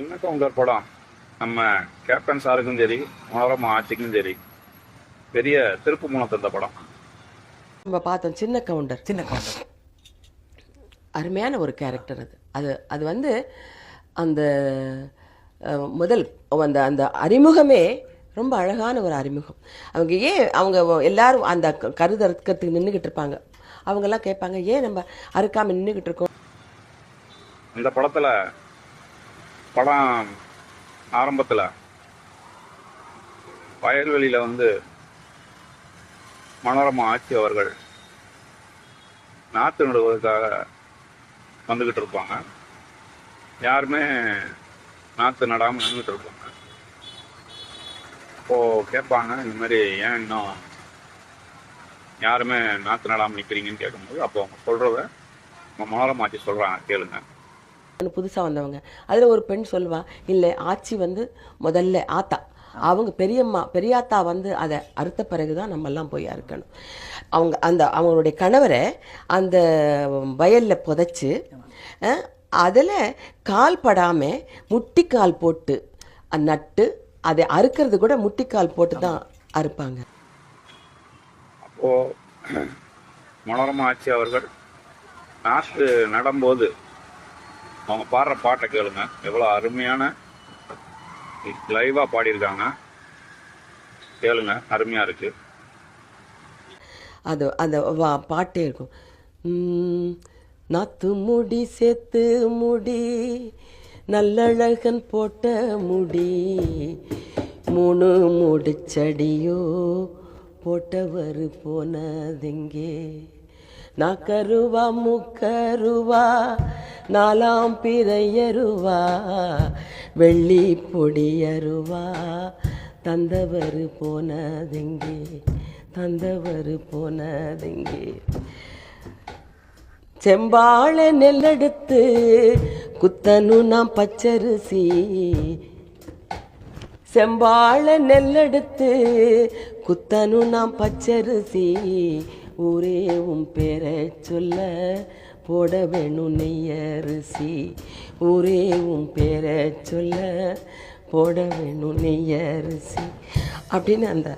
சின்ன கவுண்டர் படம். நம்ம கேப்டன் சாருக்கும் சரி மனோரமா ஆட்சிக்கும் சரி பெரிய திருப்பு மூலம் தந்த படம். நம்ம பார்த்தோம் சின்ன கவுண்டர் சின்ன கவுண்டர் அருமையான ஒரு கேரக்டர் அது. அது அது வந்து அந்த அஹ், முதல் அந்த அந்த அறிமுகமே ரொம்ப அழகான ஒரு அறிமுகம். அவங்க ஏன் அவங்க எல்லாரும் அந்த க- கருது அறுக்கிறதுக்கு நின்றுக்கிட்டு இருப்பாங்க. அவங்கெல்லாம் கேட்பாங்க ஏன் நம்ம அறுக்காம நின்றுக்கிட்டு இருக்கோம்? இந்த படத்துல படம் ஆரம்பத்துல வயல்வெளியில வந்து மனோரமா ஆட்சி அவர்கள் நாற்று நடுவதற்காக வந்துகிட்டு இருப்பாங்க. யாருமே நாற்று நடாமல் நின்றுட்டு இருப்பாங்க. அப்போ கேட்பாங்க இந்த மாதிரி ஏன் இன்னும் யாருமே நாற்று நடாமல் நிற்கிறீங்கன்னு கேட்கும்போது அப்போ அவங்க சொல்கிறத நம்ம மனோரமா ஆட்சி சொல்றாங்க கேளுங்க. புதுசாக வந்தவங்க. அதில் ஒரு பெண் சொல்லுவா இல்லை ஆச்சி வந்து முதல்ல ஆத்தா. அவங்க பெரியம்மா பெரியாத்தா வந்து அதை அறுத்த பிறகு தான் நம்மெல்லாம் போய் அறுக்கணும். அவங்க அந்த அவங்களுடைய கணவரை அந்த வயலில் புதைச்சி அதில் கால் படாமல் முட்டிக்கால் போட்டு நட்டு அதை அறுக்கிறது கூட முட்டிக்கால் போட்டு தான் அறுப்பாங்க. அப்போ மனோரமா ஆட்சி அவர்கள் நாற்று நடும்போது அவங்க பாடுற பாட்டை கேளுங்க. எவ்வளோ அருமையான லைவாக பாடியிருக்காங்க. கேளுங்க. அருமையாக இருக்கு. அது அந்த வா பாட்டே இருக்கும். நாத்து முடி சேத்து முடி நல்லழகன் போட்ட முடி மூணு முடிச்சடியோ போட்டவர் போனதெங்கே? நாக்கருவா முக்கருவா நாலாம் பிறையருவா வெள்ளி பொடியருவா தந்தவர் போனதெங்கே தந்தவர் போனதெங்கே. செம்பாழை நெல்லெடுத்து குத்தனு நான் பச்சரிசி. செம்பாழை நெல்லெடுத்து குத்தனு நாம் பச்சரிசி. ஊரே உன் பேரை சொல்ல போட வேணும் நெய்யரிசி. ஊரே உன் பேரை சொல்ல போட வேணும் நெய்யரிசி. அப்படின்னு அந்த